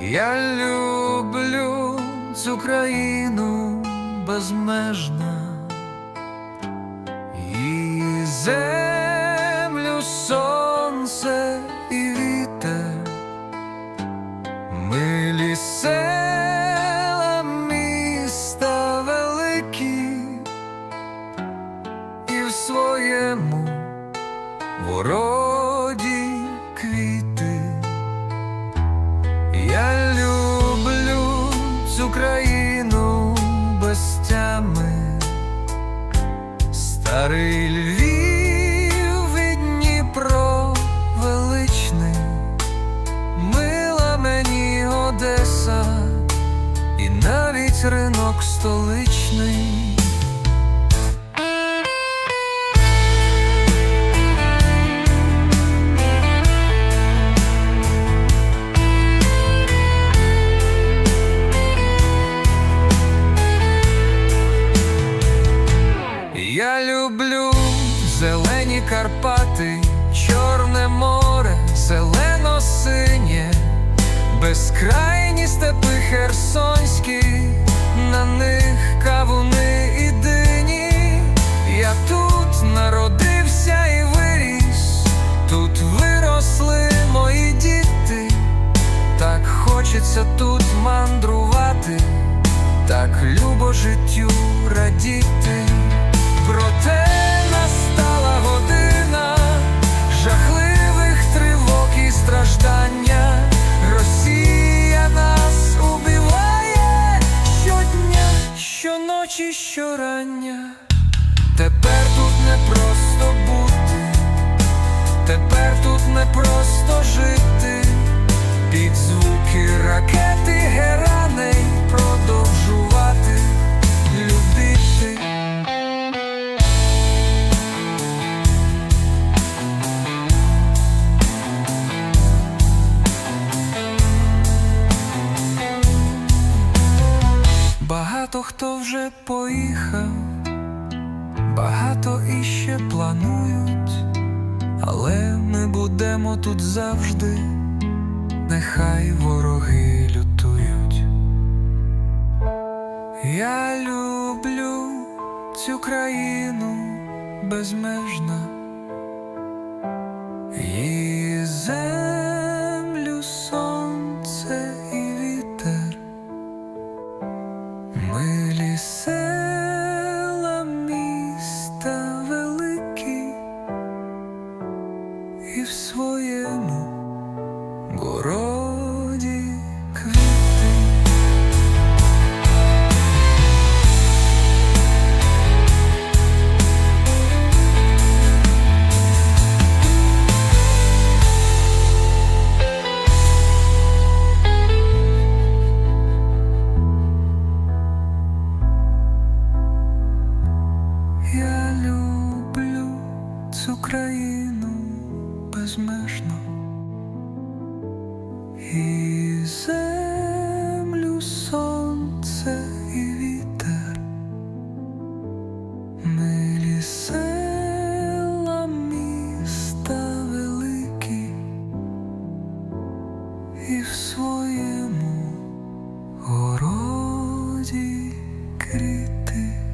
Я люблю цю країну безмежна і землю, сонце і вітер, милі села, міста великі, і в своєму вороді ринок столичний. Я люблю зелені Карпати, Чорне море, зелено-синє, безкрайні степи херсонські, життю радіти. Проте настала година жахливих тривог і страждання. Росія нас убиває щодня, щоночі, щорання. Тепер тут не просто бути, Багато хто вже поїхав, багато іще планують, але ми будемо тут завжди, нехай вороги лютують. Я люблю цю країну безмежно. І землю, Милі села, міста великі, і в своєму городі безмежно і землю сонце і вітер, милі села міста великі, і в своєму городі крити.